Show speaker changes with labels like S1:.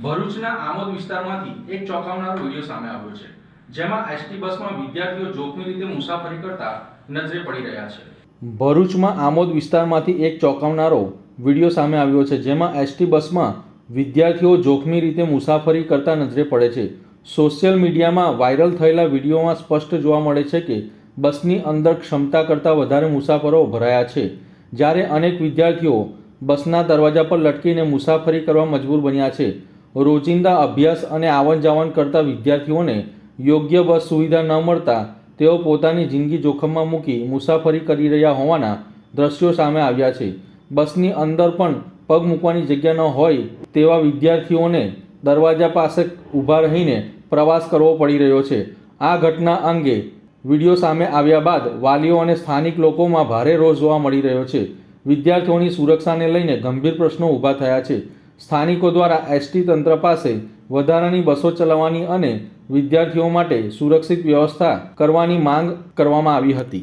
S1: ભરૂચના આમોદ વિસ્તારમાંથી એક ચોંકાવનારો વીડિયો સામે આવ્યો છે, જેમાં એસટી બસમાં વિદ્યાર્થીઓ જોખમી રીતે મુસાફરી કરતા નજરે પડી રહ્યા છે. ભરૂચમાં આમોદ વિસ્તારમાંથી એક ચોંકાવનારો વીડિયો સામે આવ્યો છે, જેમાં એસટી બસમાં વિદ્યાર્થીઓ જોખમી રીતે મુસાફરી કરતા નજરે પડે છે. સોશિયલ મીડિયામાં વાયરલ થયેલા વિડીયોમાં સ્પષ્ટ જોવા મળે છે કે, બસની અંદર ક્ષમતા કરતાં વધારે મુસાફરો ભરાયા છે. જ્યારે અનેક વિદ્યાર્થીઓ બસના દરવાજા પર લટકીને મુસાફરી કરવા મજબૂર બન્યા છે. રોજિંદા અભ્યાસ અને આવન જાવન કરતા વિદ્યાર્થીઓને યોગ્ય બસ સુવિધા ન મળતા તેઓ પોતાની જિંદગી જોખમમાં મૂકી મુસાફરી કરી રહ્યા હોવાના દ્રશ્યો સામે આવ્યા છે. બસની અંદર પણ પગ મૂકવાની જગ્યા ન હોય તેવા વિદ્યાર્થીઓને દરવાજા પાસે ઊભા રહીને પ્રવાસ કરવો પડી રહ્યો છે. આ ઘટના અંગે વીડિયો સામે આવ્યા બાદ વાલીઓ અને સ્થાનિક લોકોમાં ભારે રોષ જોવા મળી રહ્યો છે. વિદ્યાર્થીઓની સુરક્ષાને લઈને ગંભીર પ્રશ્નો ઊભા થયા છે. સ્થાનિકો દ્વારા એસટી તંત્ર પાસે વધારાની બસો ચલાવવાની અને વિદ્યાર્થીઓ માટે સુરક્ષિત વ્યવસ્થા કરવાની માંગ કરવામાં આવી હતી.